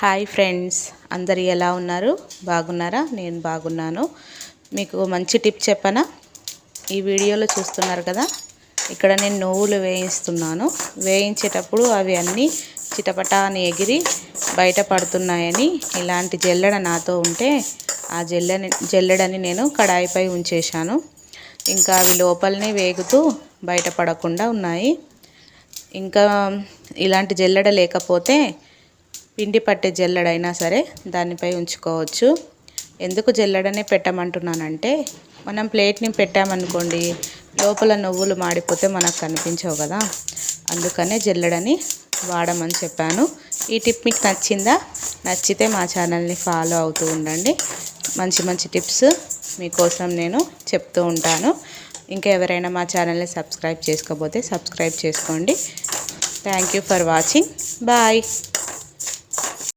Hi friends అందరు ఎలా ఉన్నారు? బాగున్నారా? నేను బాగున్నాను. మీకు మంచి టిప్ చెప్పనా? ఈ వీడియోలో చూస్తున్నారు కదా ఇక్కడ నేను నువ్వులు వేయిస్తున్నాను. వేయించేటప్పుడు అవి అన్నీ చిటపటా అని ఎగిరి బయట పడుతున్నాయని ఇలాంటి జల్లెడ నాతో ఉంటే ఆ జల్లెని జల్లెడని నేను కడాయిపై ఉంచేశాను. ఇంకా అవి లోపలనే వేగుతూ బయటపడకుండా ఉన్నాయి. ఇంకా ఇలాంటి జల్లెడ లేకపోతే పిండి పట్టే జల్లెడైనా సరే దానిపై ఉంచుకోవచ్చు. ఎందుకు జల్లెడనే పెట్టమంటున్నానంటే మనం ప్లేట్ని పెట్టామనుకోండి లోపల నువ్వులు మాడిపోతే మనకు కనిపించవు కదా. అందుకనే జల్లెడని వాడమని చెప్పాను. ఈ టిప్ మీకు నచ్చిందా? నచ్చితే మా ఛానల్ని ఫాలో అవుతూ ఉండండి. మంచి మంచి టిప్స్ మీకోసం నేను చెప్తూ ఉంటాను. ఇంకా ఎవరైనా మా ఛానల్ని సబ్స్క్రైబ్ చేసుకోకపోతే సబ్స్క్రైబ్ చేసుకోండి. Thank you for watching. Bye.